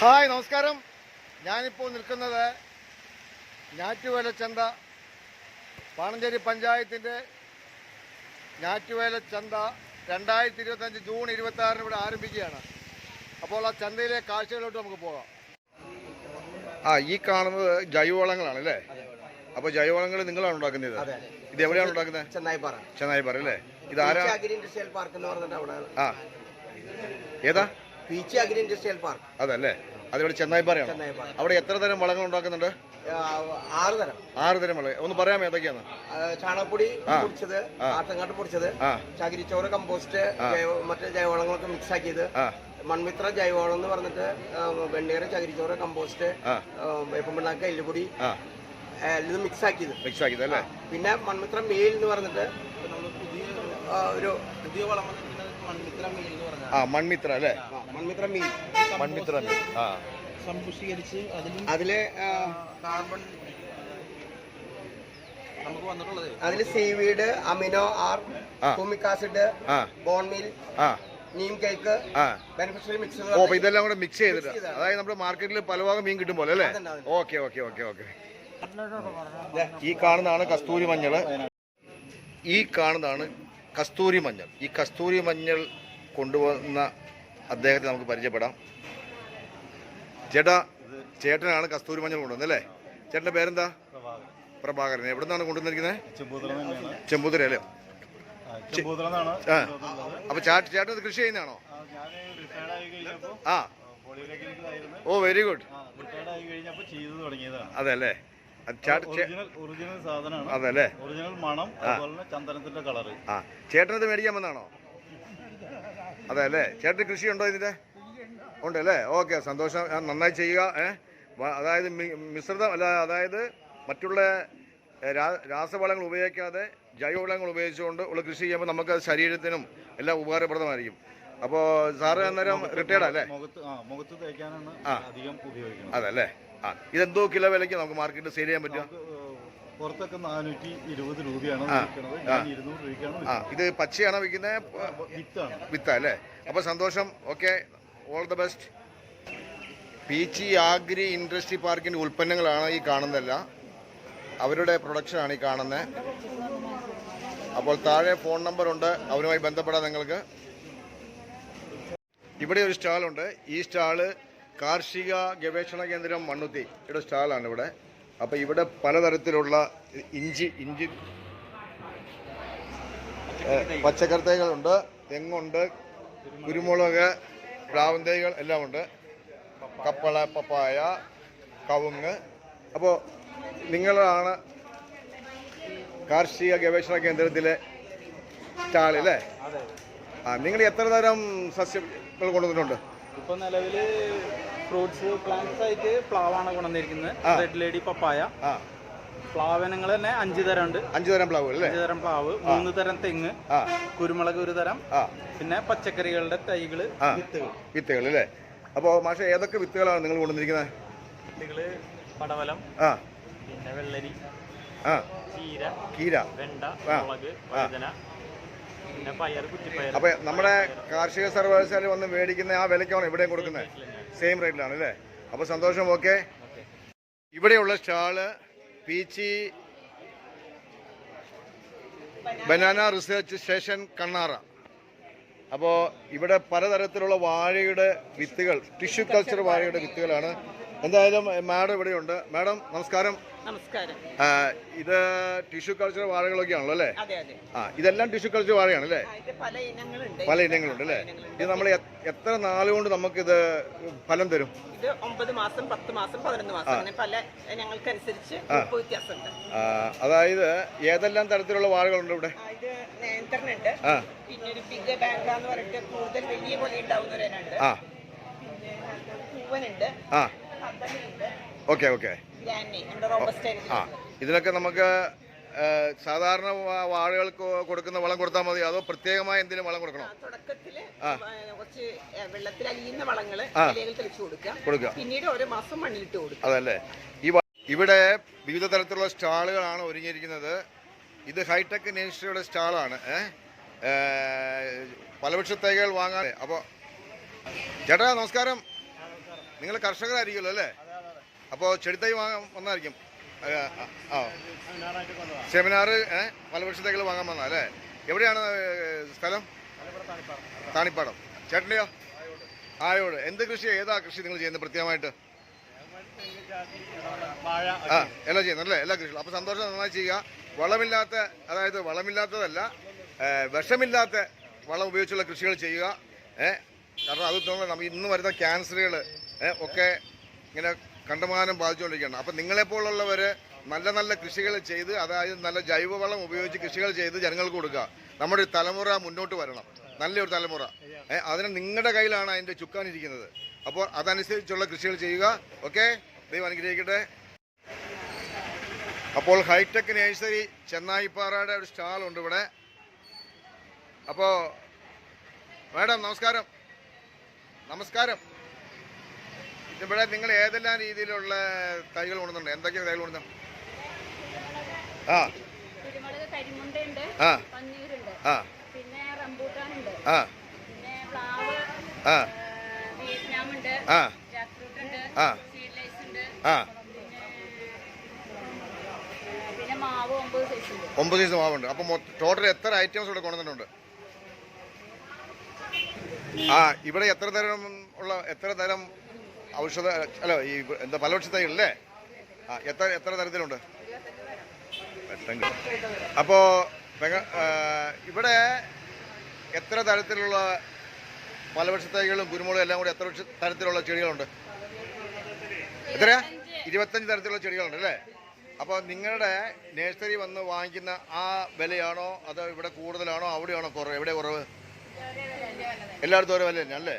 Hi നമസ്കാരം. ഞാനിപ്പോൾ നിൽക്കുന്നത് ഞാറ്റുവേലച്ചന്ത പാണഞ്ചേരി പഞ്ചായത്തിന്റെ ഞാറ്റുവേലച്ചന്ത രണ്ടായിരത്തി ഇരുപത്തഞ്ച് ജൂൺ ഇരുപത്തി ആറിന് ഇവിടെ ആരംഭിക്കുകയാണ്. അപ്പോൾ ആ ചന്തയിലെ കാഴ്ചകളിലോട്ട് നമുക്ക് പോകാം. ആ ഈ കാണുന്നത് ജൈവവളങ്ങളാണ് അല്ലേ? അപ്പോൾ ജൈവവളങ്ങൾ നിങ്ങളാണ് ഉണ്ടാക്കുന്നത്. ഇത് എവിടെയാണ് ഉണ്ടാക്കുന്നത്? ചെന്നൈ പറ. ചെന്നൈ പറ അല്ലേ? ഇത് ആരാ ഇൻഡസ്ട്രിയൽ പാർക്ക് എന്ന് പറഞ്ഞിട്ട് അവിടെ ആ. ഏതാ? Peechi agri industrial park. അതല്ലേ? അതിവിടെ ചെന്നായി പറയാണ്. ചെന്നായി പാർക്ക് അവിടെ എത്ര തരം വളങ്ങൾ ഉണ്ടാക്കുന്നുണ്ട്? ആറ് തരം. ആറ് തരം വളങ്ങൾ. ഒന്ന് പറയാമോ ഏതൊക്കെയാണ്? ആ, ചാണകപ്പൊടി. പൊടിച്ചത്. ആട്ടങ്ങാട്ട് പൊടിച്ചത് ആ. ചകിരിച്ചോറ് കമ്പോസ്റ്റ്. ജൈവ മറ്റേ ജൈവവളങ്ങളൊക്കെ മിക്സ് ആക്കിയത്. ആ. മൺമിത്ര ജൈവവളം എന്ന് പറഞ്ഞിട്ട് ആ, വെണ്ണീർ ചകിരിച്ചോറ് കമ്പോസ്റ്റ് ആ. വേപ്പം പിണ്ണാക്ക് എല്ലുപൊടി ആ. ആ, ഇത് മിക്സ് ആക്കിയത്. മിക്സ് ആക്കിയത് അല്ലേ? പിന്നെ മൺമിത്ര മേൽ എന്ന് പറഞ്ഞിട്ട് ആ, ഒരു പുതിയ വളം ആ മൺമിത്ര അല്ലേ? മൺമിത്ര മീൻ. മൺമിത്ര മീൻ. ആ. സമ്പുഷ്ടീകരിച്ച് അതിലെ അതിൽ കാർബൺ നമുക്ക് വന്നിട്ടുള്ളത്. അതിൽ സീവീഡ് അമിനോ ആർ ആ. ഹൂമിക് ആസിഡ് ആ. ബോൺ ആ. നീം കേക്ക് ആ. ബെനിഫിഷ്യറി മിക്സ് ഓ ഇതെല്ലാം കൂടെ മിക്സ് ചെയ്തിട്ട്. അതായത് നമ്മുടെ മാർക്കറ്റിൽ പല ഭാഗം മീൻ കിട്ടും പോലെ അല്ലേ. Okay okay okay okay. ഈ കാണുന്നതാണ് കസ്തൂരി മഞ്ഞൾ ഈ കാണുന്നതാണ് കസ്തൂരി മഞ്ഞൾ. ഈ കസ്തൂരി മഞ്ഞൾ കൊണ്ടുവന്ന അദ്ദേഹത്തെ നമുക്ക് പരിചയപ്പെടാം. ചേട്ടാ ചേട്ടനാണ് കസ്തൂരി മഞ്ഞൾ കൊണ്ടുവന്നത് അല്ലേ? ചേട്ടന്റെ പേരെന്താ? പ്രഭാകരൻ. എവിടെ നിന്നാണ് കൊണ്ടുവന്നിരിക്കുന്നത് ചെമ്പൂതിര അല്ലേ? അപ്പൊ ചാട്ട് ചേട്ടൻ കൃഷി ചെയ്യുന്നതാണോ? ആ ഓ വെരി ഗുഡ് അതെ അല്ലേ? ഒറിജിനൽ സാധനമാണ്. അതല്ലേ? ഒറിജിനൽ മണം അതുപോലെ ചന്ദനത്തിന്റെ കളറ് ആ. ചേട്ടനത് മേടിക്കാൻ വന്നാണോ? അതെ അല്ലേ ചേട്ടന് ഉണ്ടോ ഇതിന്റെ? ഉണ്ടല്ലേ? ഓക്കെ സന്തോഷം. നന്നായി ചെയ്യുക അതായത് മിശ്രിതം അല്ല അതായത് മറ്റുള്ള രാസവളങ്ങൾ ഉപയോഗിക്കാതെ ജൈവവളങ്ങൾ ഉപയോഗിച്ചുകൊണ്ട് ഉള്ള കൃഷി ചെയ്യുമ്പോൾ നമുക്ക് ശരീരത്തിനും എല്ലാം ഉപകാരപ്രദമായിരിക്കും. അപ്പോൾ സാറ് അന്നേരം റിട്ടയർഡ് അല്ലേ? മുഖത്ത് അല്ലേ മുഖത്ത് തേക്കാനാണ്. അധികം ഉപയോഗിക്കുന്നത്. അതല്ലേ? ആ ഇതെന്തോ കിലോ വിലയ്ക്ക് നമുക്ക് മാർക്കറ്റിൽ സെയിൽ ചെയ്യാൻ പറ്റുക? പുറത്തൊക്കെ നാനൂറ്റി ഇരുപത് രൂപയാണ് ഇരുന്നൂറ് രൂപയ്ക്കാണ് ആ ഇത് പച്ചയാണോ വിൽക്കുന്നത് വിൽക്കുന്നത്. വിത്താണ്. വിത്ത അല്ലേ? അപ്പോൾ സന്തോഷം. Okay all the best Peechi agri industry പാർക്കിന്റെ ഉൽപ്പന്നങ്ങളാണ് ഈ കാണുന്നതല്ല. അവരുടെ പ്രൊഡക്ഷനാണ് ഈ കാണുന്നത് അപ്പോൾ താഴെ ഫോൺ നമ്പർ ഉണ്ട്. അവരുമായി ബന്ധപ്പെടാം നിങ്ങൾക്ക്. ഇവിടെ ഒരു സ്റ്റാളുണ്ട് ഈ സ്റ്റാൾ കാർഷിക ഗവേഷണ കേന്ദ്രം മണ്ണുത്തി. ഇവിടെ സ്റ്റാളാണ് ഇവിടെ. അപ്പോൾ ഇവിടെ പലതരത്തിലുള്ള ഇഞ്ചി ഇഞ്ചി പച്ചക്കറി തൈകളുണ്ട് തെങ്ങുണ്ട് കുരുമുളക് പ്ലാവൻ തൈകൾ എല്ലാം ഉണ്ട് കപ്പള പപ്പായ കവുങ്ങ്. അപ്പോൾ നിങ്ങളാണ് കാർഷിക ഗവേഷണ കേന്ദ്രത്തിലെ സ്റ്റാളില്ലേ ആ നിങ്ങൾ എത്ര തരം സസ്യങ്ങൾ കൊണ്ടുവന്നിട്ടുണ്ട്? ഇപ്പൊ നിലവിൽ ഫ്രൂട്ട്സ് പ്ലാന്റ്സ് ആയിട്ട് പ്ലാവാണ് കൊണ്ടുവന്നിരിക്കുന്നത്. Red lady papaya. ആ. പ്ലാവനങ്ങൾ തന്നെ അഞ്ചു തരം ഉണ്ട് അഞ്ചു തരം പ്ലാവ് അല്ലേ? അഞ്ച് തരം പ്ലാവ് മൂന്ന് തരം തെങ്ങ് ആ. കുരുമുളക് ഒരു തരം ആ. പിന്നെ പച്ചക്കറികളുടെ തൈകൾ വിത്തുകൾ വിത്തുകൾ അല്ലേ? അപ്പോൾ മാഷെ ഏതൊക്കെ വിത്തുകളാണ് നിങ്ങൾ കൊണ്ടുവന്നിരിക്കുന്നത്? വിത്തുകൾ പടവലം ആ. പിന്നെ വെള്ളരി ആ. ചീര കീര വെണ്ട മുളക്. വഴുതന പിന്നെ പയർ കുറ്റിപ്പയർ അപ്പൊ നമ്മുടെ കാർഷിക സർവകലാശാല വന്ന് മേടിക്കുന്ന ആ വിലക്കാണ് എവിടെയും കൊടുക്കുന്നത്. സെയിം റേറ്റിലാണ് അല്ലേ? അപ്പൊ സന്തോഷം ഓക്കെ ഇവിടെയുള്ള stall Peechi banana research station Kannara. അപ്പോൾ ഇവിടെ പലതരത്തിലുള്ള വാഴയുടെ വിത്തുകൾ ടിഷ്യൂ കൾച്ചർ വാഴയുടെ വിത്തുകളാണ്. എന്തായാലും മാഡം ഇവിടെയുണ്ട്. മാഡം നമസ്കാരം. നമസ്കാരം. ആ, ഇത് ടിഷ്യൂ കൾച്ചർ വാഴകളൊക്കെയാണല്ലോ അല്ലേ? ആ ഇതെല്ലാം ടിഷ്യൂ കൾച്ചർ വാഴയാണ് അല്ലേ പല ഇനങ്ങളുണ്ട്. അല്ലേ ഇത് നമ്മൾ എത്ര നാളുകൊണ്ട് ഇത് ഫലം തരും? ഇത് ഒമ്പത് മാസം പത്ത് മാസം പതിനൊന്ന് മാസം. അങ്ങനെ പല ഇനങ്ങൾക്കനുസരിച്ച് ഉപ്പ് വ്യത്യാസമുണ്ട് അതായത് ഏതെല്ലാം തരത്തിലുള്ള വാഴകളുണ്ട് ഇവിടെ? ആ, ഇത് നേന്ത്രനുണ്ട്. പിന്നെ ഒരു ബിഗ് ബാങ്ക എന്ന് പറഞ്ഞിട്ട് കൂടുതൽ വലിയ പോലെ ഉണ്ടാവുന്ന ഒരു ഇനുണ്ട് ആ. പിന്നെ പൂവനുണ്ട്. കദളിയുണ്ട്. Okay okay. ആ ഇതിനൊക്കെ നമുക്ക് സാധാരണ വാഴകൾക്ക് കൊടുക്കുന്ന വളം കൊടുത്താൽ മതി. അതോ പ്രത്യേകമായ എന്തെങ്കിലും വളം കൊടുക്കണം? തുടക്കത്തിൽ കുറച്ച് വെള്ളത്തിൽ അലിയുന്ന കൊടുക്കുക. പിന്നീട് ഓരോ മാസം മണ്ണിലിട്ട് കൊടുക്കുക. അതല്ലേ. ഈ ഇവിടെ വിവിധ തരത്തിലുള്ള സ്റ്റാളുകളാണ് ഒരുങ്ങിയിരിക്കുന്നത്. ഇത് ഹൈടെക് ഇൻഡസ്ട്രിയുടെ സ്റ്റാളാണ് പലവൃക്ഷ തൈകൾ വാങ്ങാൻ. അപ്പോൾ ചേട്ടാ നമസ്കാരം. നിങ്ങൾ കർഷകരായിരിക്കുമല്ലോ അല്ലേ? അപ്പോൾ ചെടിത്തൈ വാങ്ങാൻ വന്നായിരിക്കും. ആ, പല തൈകൾ വാങ്ങാൻ വന്നാ അല്ലേ? എവിടെയാണ് സ്ഥലം? താണിപ്പാടം ചേട്ടന്റെയോ ആയോട്. എന്ത് കൃഷി ഏതാ കൃഷി നിങ്ങൾ ചെയ്യുന്നത് പ്രത്യേകമായിട്ട്? ആ എല്ലാം ചെയ്യുന്നല്ലേ എല്ലാ കൃഷികളും. അപ്പോൾ സന്തോഷം നന്നായി ചെയ്യുക. വളമില്ലാത്ത അതായത് വളമില്ലാത്തതല്ല വിഷമില്ലാത്ത വളം ഉപയോഗിച്ചുള്ള കൃഷികൾ ചെയ്യുക ഏഹ് കാരണം അത് തോന്നുന്നു നമ്മൾ ഇന്ന് വരുന്ന ക്യാൻസറുകൾ ഒക്കെ ഇങ്ങനെ കണ്ടമാനം ബാധിച്ചുകൊണ്ടിരിക്കുകയാണ്. അപ്പം നിങ്ങളെപ്പോലുള്ളവർ നല്ല നല്ല കൃഷികൾ ചെയ്ത് അതായത് നല്ല ജൈവവളം ഉപയോഗിച്ച് കൃഷികൾ ചെയ്ത് ജനങ്ങൾക്ക് കൊടുക്കുക. നമ്മുടെ ഒരു തലമുറ മുന്നോട്ട് വരണം. നല്ലൊരു തലമുറ. അതിന് നിങ്ങളുടെ കയ്യിലാണ് അതിന്റെ ചുക്കാനിരിക്കുന്നത്. അപ്പോൾ അതനുസരിച്ചുള്ള കൃഷികൾ ചെയ്യുക. ഓക്കെ? ദൈവം അനുഗ്രഹിക്കട്ടെ. അപ്പോൾ ഹൈടെക് നേഴ്സറി ചെന്നായിപ്പാറയുടെ ഒരു സ്റ്റാളുണ്ട് ഇവിടെ. അപ്പോൾ മാഡം നമസ്കാരം. നമസ്കാരം. ഇവിടെ നിങ്ങൾ ഏതെല്ലാം രീതിയിലുള്ള തൈകൾ കൊണ്ടുണ്ട് എന്തൊക്കെ തൈകൾ കൊണ്ടു ആ. ആ. ആ. പിന്നെ റംബൂട്ടാനുണ്ട് ആ. പിന്നെ പ്ലാവ് ആ. വിയറ്റ്നാം ഉണ്ട് ആ. ജാക്ക്ഫ്രൂട്ട് ഉണ്ട് ആ. സീഡ്ലൈസ് ഉണ്ട് ആ. പിന്നെ മാവ് ഒമ്പത് സൈസ് ഉണ്ട്. ഒമ്പത് ദിവസം മാവുണ്ട്. അപ്പോൾ ടോട്ടൽ എത്ര ഐറ്റംസ് ഇവിടെ കൊണ്ടുവന്നിട്ടുണ്ട്? ആ ഇവിടെ എത്ര തരം ഉള്ള എത്ര തരം ഔഷധ അല്ല ഈ എന്താ ഫലവൃക്ഷ തൈകളല്ലേ? ആ എത്ര എത്ര തരത്തിലുണ്ട്? അപ്പോൾ ഇവിടെ എത്ര തരത്തിലുള്ള ഫലവൃക്ഷ തൈകളും കുരുമുളകും എല്ലാം കൂടി എത്ര തരത്തിലുള്ള ചെടികളുണ്ട്? എത്രയാ? ഇരുപത്തഞ്ച് തരത്തിലുള്ള ചെടികളുണ്ട് അല്ലേ? അപ്പോൾ നിങ്ങളുടെ നേഴ്സറി വന്ന് വാങ്ങിക്കുന്ന ആ വിലയാണോ? അതോ ഇവിടെ കൂടുതലാണോ? അവിടെയാണോ കുറവ്? എവിടെ കുറവ്? എല്ലായിടത്തും ഓരോ വില തന്നെ അല്ലേ?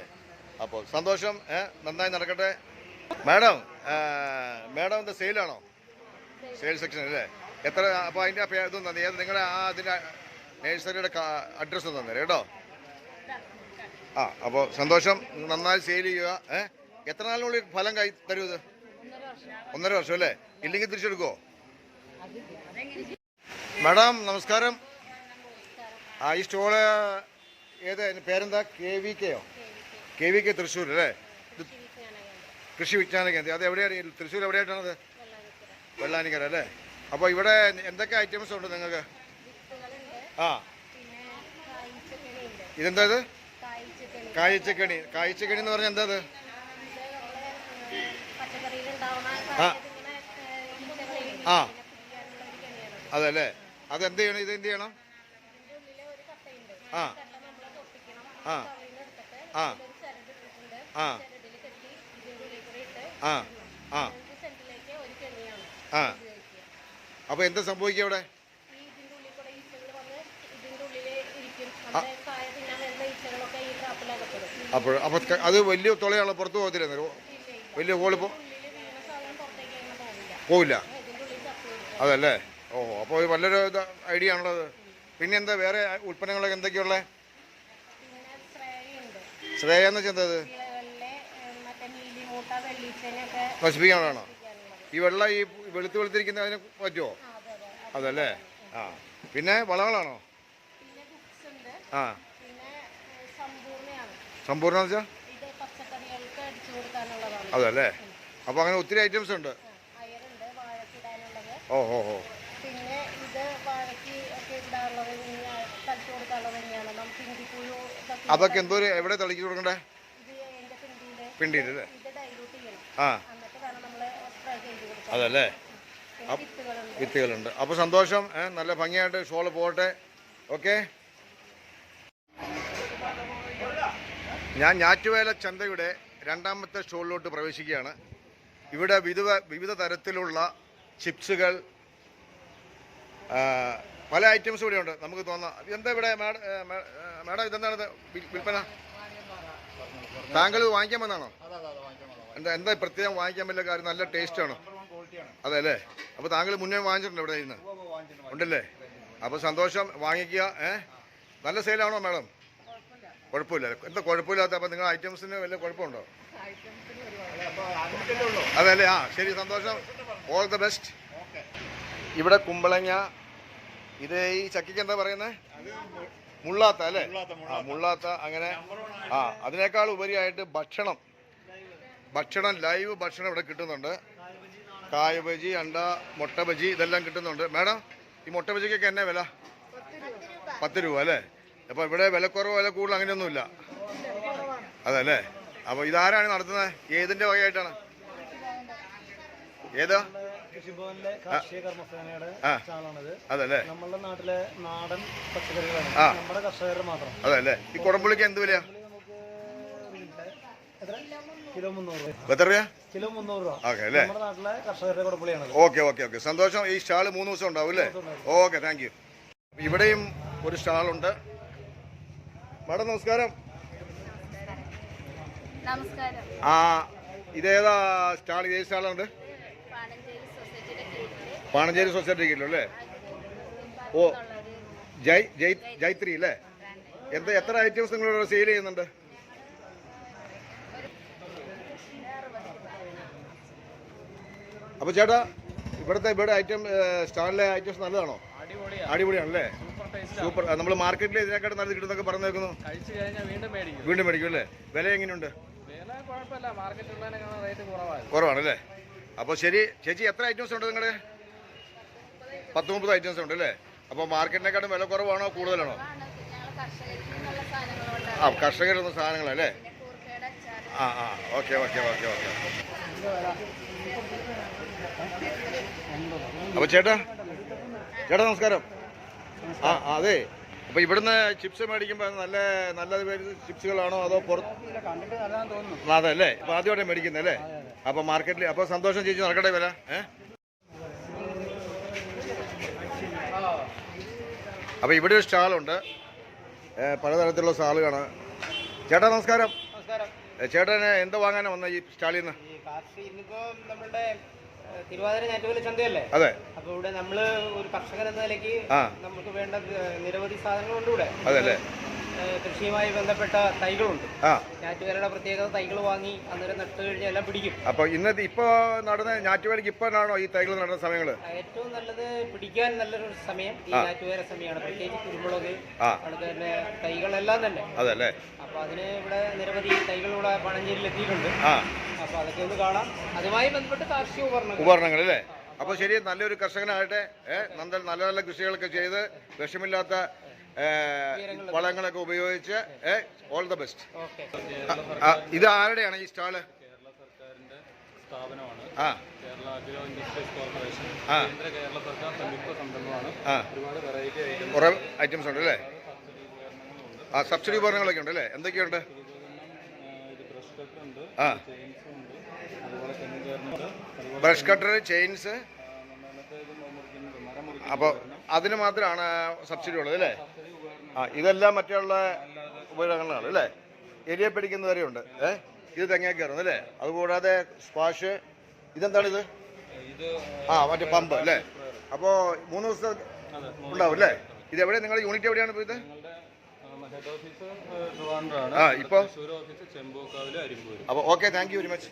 അപ്പോൾ സന്തോഷം നന്നായി നടക്കട്ടെ. മാഡം മാഡം എന്താ സെയിലാണോ? സെയിൽ സെക്ഷൻ അല്ലേ? എത്ര അപ്പോൾ അതിന്റെ ഇതും തന്നെ. ഏത് നിങ്ങളുടെ ആ അതിന്റെ നേഴ്സറിയുടെ അഡ്രസ്സ് തന്നെ കേട്ടോ? ആ അപ്പോൾ സന്തോഷം. നന്നായി സെയിൽ ചെയ്യുക ഏ. എത്ര നാളിനുള്ളിൽ ഫലം കൈ തരൂ ഇത്? ഒന്നര വർഷം അല്ലേ? ഇല്ലെങ്കിൽ തിരിച്ചെടുക്കുമോ മാഡം നമസ്കാരം. ആ ഈ സ്റ്റോൾ ഏത് പേരെന്താ? കെ വി കെയോ? കെ വി കെ തൃശ്ശൂർ അല്ലേ കൃഷി വിജ്ഞാന കേന്ദ്രം. അത് എവിടെയാണ് തൃശ്ശൂർ എവിടെയായിട്ടാണത്? വെള്ളാനിക്കര. അല്ലേ? അപ്പോൾ ഇവിടെ എന്തൊക്കെ ഐറ്റംസ് ഉണ്ട് നിങ്ങൾക്ക്? ആ. ഇതെന്താ ഇത്? കായ്ച്ചക്കണി. എന്ന് പറഞ്ഞാൽ എന്താ അത്? പച്ചക്കറിയിൽ ഉണ്ടാവുന്ന ആ. ആ. അതല്ലേ. അത് എന്ത് ചെയ്യണം? ഇത് എന്ത് ചെയ്യണം? ആ. ആ. ആ. ആ. ആ ആ. ആ. അപ്പോൾ എന്താ സംഭവിക്കുക അവിടെ? അപ്പോൾ അപ്പോൾ അത് വലിയ തുളയാണോ പുറത്ത് പോകത്തില്ല വലിയ ഹോൾ പോവില്ല. അതല്ലേ? ഓ അപ്പോൾ നല്ലൊരു ഇത് ഐഡിയ ആണല്ലോ അത്. പിന്നെ എന്താ വേറെ ഉൽപ്പന്നങ്ങളൊക്കെ എന്തൊക്കെയുള്ളത് ശ്രേയ എന്ന് വെച്ചാൽ എന്താ അത് ഇലകളിലെ ഏഹ്, മറ്റേ നശിപ്പിക്കാനുള്ളതാണോ ഈ വെള്ളം ഈ വെളുത്ത് വെളുത്തിരിക്കുന്ന അതിന് പറ്റുമോ അതല്ലേ? ആ. പിന്നെ വളകളാണോ ആ. സമ്പൂർണ വെച്ചാൽ അതല്ലേ? അപ്പോൾ അങ്ങനെ ഒത്തിരി ഐറ്റംസ് ഉണ്ട്. ഓ ഓ ഓ. പിന്നെ ഇത് വാഴയ്ക്ക് ഒക്കെ ഇടാനുള്ളത് തന്നെയാണ് തളിച്ചു കൊടുക്കാനുള്ളത് തന്നെയാണ്. നമുക്ക് ഇഞ്ചിപ്പുഴു അതൊക്കെ എന്തോ എവിടെ തളിച്ചു കൊടുക്കണ്ടേ? പിണ്ടിയിലല്ലേ ആ. അതല്ലേ? വിത്തുകളുണ്ട്. അപ്പൊ അപ്പോൾ സന്തോഷം നല്ല ഭംഗിയായിട്ട് ഷോൾ പോകട്ടെ. ഓക്കെ? ഞാൻ ഞാറ്റുവേല ചന്തയുടെ രണ്ടാമത്തെ സ്റ്റോളിലോട്ട് പ്രവേശിക്കുകയാണ്. ഇവിടെ വിവിധ വിവിധ തരത്തിലുള്ള ചിപ്സുകൾ പല ഐറ്റംസ് ഇവിടെ ഉണ്ട്. നമുക്ക് തോന്നാം. എന്താ ഇവിടെ മാഡം ഇതെന്താണ് വിൽപ്പന? താങ്കൾ വാങ്ങിക്കാൻ വന്നാണോ എന്താ എന്താ പ്രത്യേകം വാങ്ങിക്കാൻ പറ്റില്ല കാര്യം? നല്ല ടേസ്റ്റ് ആണോ? അതെ അല്ലേ അപ്പോൾ താങ്കൾ മുന്നേ വാങ്ങിച്ചിട്ടുണ്ട് ഇവിടെ ഇരുന്ന് ഉണ്ടല്ലേ? അപ്പോൾ സന്തോഷം വാങ്ങിക്കുക ഏ? നല്ല സെയിലാണോ മാഡം കുഴപ്പമില്ല. എന്താ കുഴപ്പമില്ലാത്ത അപ്പൊ നിങ്ങൾ ഐറ്റംസിന് വല്ല കുഴപ്പമുണ്ടോ? അതെ അല്ലേ ആ ശരി സന്തോഷം. ഓൾ ദ ബെസ്റ്റ് ഇവിടെ കുമ്പളങ്ങ. ഇത് ഈ ചക്കിക്ക് എന്താ പറയുന്നത് മുള്ളാത്ത അല്ലേ? മുള്ളാത്ത അങ്ങനെ. ആ അതിനേക്കാൾ ഉപരിയായിട്ട് ഭക്ഷണം. ഭക്ഷണം ലൈവ് ഭക്ഷണം ഇവിടെ കിട്ടുന്നുണ്ട്. കായ ബജി അണ്ട മുട്ട ബജി ഇതെല്ലാം കിട്ടുന്നുണ്ട്. മാഡം ഈ മുട്ട ബജിക്കൊക്കെ എന്നാ വില? പത്ത് രൂപ അല്ലേ? അപ്പോൾ ഇവിടെ വിലക്കുറവ് വില കൂടുതൽ അങ്ങനെയൊന്നുമില്ല. അതല്ലേ? അപ്പോൾ ഇതാരാണ് നടത്തുന്നത്? ഏതിന്റെ വകയായിട്ടാണ്? ഏതാ? കൃഷിഭവനിലെ കാർഷിക കർമ്മസേനയുടെ ആ. സ്റ്റാളാണിത് അതല്ലേ? നമ്മളുടെ നാട്ടിലെ നാടൻ പച്ചക്കറികളാണ്. ആ. നമ്മുടെ കർഷകരുടെ മാത്രം. അതല്ലേ? ഈ കുടംപുളിക്ക് എന്ത് വിലയാ? നമുക്ക് കിലോ മുന്നൂറ് രൂപ. എത്ര രൂപ കിലോ മുന്നൂറ് രൂപ. ഓക്കെ അല്ലേ? നമ്മുടെ നാട്ടിലെ കർഷകരുടെ കുടപ്പുളിയാണത് ഓക്കെ ഓക്കെ ഓക്കെ. സന്തോഷം. ഈ സ്റ്റാൾ മൂന്ന് ദിവസം ഉണ്ടാവും അല്ലേ? ഓക്കെ താങ്ക് യു ഇവിടെയും ഒരു സ്റ്റാളുണ്ട്. മാഡം നമസ്കാരം. ആ ഇതേതാ സ്റ്റാൾ? ഏത് സ്റ്റാളുണ്ട്? പാണഞ്ചേരി സൊസൈറ്റി കിട്ടും ഓ. ജൈ ജയ് ജയ് ജൈത്രി അല്ലേ? എന്താ എത്ര ഐറ്റംസ് നിങ്ങളിവിടെ സെയിൽ ചെയ്യുന്നുണ്ട്? അപ്പോൾ ചേട്ടാ ഇവിടുത്തെ ഇവിടെ ഐറ്റം സ്റ്റാളിലെ ഐറ്റംസ് നല്ലതാണോ? അടിപൊളിയാണല്ലേ? സൂപ്പർ നമ്മൾ മാർക്കറ്റിൽ ഇതിനെക്കാട്ട് നല്ല കിട്ടുന്നൊക്കെ പറഞ്ഞു നോക്കുന്നു വീണ്ടും മേടിക്കും. അല്ലേ? വില എങ്ങനെയുണ്ട്? കുറവാണല്ലേ? അപ്പോൾ ശരി ചേച്ചി എത്ര ഐറ്റംസ് ഉണ്ട് നിങ്ങളുടെ പത്ത് മുപ്പത് ഐറ്റംസ് ഉണ്ട് അല്ലേ? അപ്പോൾ മാർക്കറ്റിനെക്കാട്ടും വില കുറവാണോ കൂടുതലാണോ? ഞങ്ങൾ കർഷകരിൽ ആ കർഷകരുന്ന സാധനങ്ങളല്ലേ ആ ആ. Okay okay okay okay. അപ്പോൾ ചേട്ടാ ചേട്ടാ നമസ്കാരം. ആ അതെ. അപ്പോൾ ഇവിടുന്ന് ചിപ്സ് മേടിക്കുമ്പോൾ നല്ല നല്ല ചിപ്സുകളാണോ അതോ പുറത്ത് അതല്ലേ? അപ്പോൾ ആദ്യമായിട്ട് മേടിക്കുന്നത് അല്ലേ? അപ്പോൾ മാർക്കറ്റിൽ അപ്പോൾ സന്തോഷം ചേച്ചി നടക്കട്ടെ വില. ഏ? അപ്പോൾ ഇവിടെ ഒരു സ്റ്റാളുണ്ട്. പലതരത്തിലുള്ള സ്റ്റാളുകളാണ്. ചേട്ടാ നമസ്കാരം. ചേട്ടന് എന്ത് വാങ്ങാനാണ് വന്ന ഈ സ്റ്റാളിൽ നിന്ന് തിരുവാതിര ഞാറ്റുവേല ചന്തയല്ലേ? അതെ. അപ്പൊ ഇവിടെ നമ്മൾ ഒരു കർഷകൻ എന്ന നിലയ്ക്ക് നമുക്ക് വേണ്ട നിരവധി സാധനങ്ങളുണ്ട് ഇവിടെ. ഏഹ്, കൃഷിയുമായി ബന്ധപ്പെട്ട തൈകളുണ്ട്. ഞാറ്റുവേലയുടെ പ്രത്യേകത തൈകൾ വാങ്ങി അന്നേരം നട്ട് കഴിഞ്ഞാൽ എല്ലാം പിടിക്കും. അപ്പോൾ ഇന്നത്തെ ഇപ്പൊ നടന്ന ഞാറ്റുവേലക്ക് ഇപ്പോഴാണോ ഈ തൈകൾ നടന്ന സമയങ്ങൾ ഏറ്റവും നല്ലത് പിടിക്കാൻ നല്ലൊരു സമയം ഈ. ഞാറ്റുവേല സമയമാണ്. പ്രത്യേകിച്ച് കുരുമുളക്. അതുപോലെ തന്നെ തൈകളെല്ലാം തന്നെ. അതല്ലേ. അപ്പൊ അതിന് ഇവിടെ നിരവധി തൈകൾ ഇവിടെ പണഞ്ചേരിയിൽ എത്തിയിട്ടുണ്ട്. അപ്പൊ അതൊക്കെ ഒന്ന് കാണാം. അതുമായി ബന്ധപ്പെട്ട് കാർഷിക ഉപകരണങ്ങൾ. ഉപകരണങ്ങൾ അല്ലേ? അപ്പോൾ ശരി നല്ലൊരു കർഷകനാകട്ടെ. ഏഹ് നല്ല നല്ല നല്ല കൃഷികളൊക്കെ ചെയ്ത് വിഷമില്ലാത്ത വളങ്ങളൊക്കെ ഉപയോഗിച്ച് ഓൾ ദ ബെസ്റ്റ് ഇത് ആരുടെയാണ് ഈ സ്റ്റാൾ? കേരള സർക്കാരിന്റെ സ്ഥാപനമാണ്. ആ. Kerala agro industries corporation. കേന്ദ്ര കേരള സർക്കാർ സംയുക്ത സംരംഭമാണ്. ഒരുപാട് വെറൈറ്റി ഐറ്റം കുറേ ഐറ്റംസ് ഉണ്ട് അല്ലേ? ആ സബ്സിഡി ഉപകരണങ്ങളൊക്കെ ഉണ്ട് അല്ലേ? എന്തൊക്കെയുണ്ട്? ഇത് ബ്രഷ് കട്ടർ ആ. ബ്രഷ് ചെയിൻസ് അപ്പോൾ അതിന് മാത്രമാണ് സബ്സിഡി ഉള്ളത് അല്ലേ? ആ ഇതെല്ലാം മറ്റുള്ള ഉപകരണങ്ങളാണ് അല്ലേ? എരിയ പിടിക്കുന്ന ഉണ്ട് ഏ? ഇത് തെങ്ങേ കയറുന്നു അല്ലേ? അതുകൂടാതെ സ്ക്വാഷ് ഇതെന്താണിത് ഇത്? ഇത് ആ മറ്റേ പമ്പ് അല്ലേ? അപ്പോ മൂന്ന് ദിവസം ഉണ്ടാവും അല്ലേ? ഇത് എവിടെ നിങ്ങളുടെ യൂണിറ്റ് എവിടെയാണ് ഇപ്പോൾ ഇത് ആ ഇപ്പോൾ അപ്പോൾ okay thank you very much.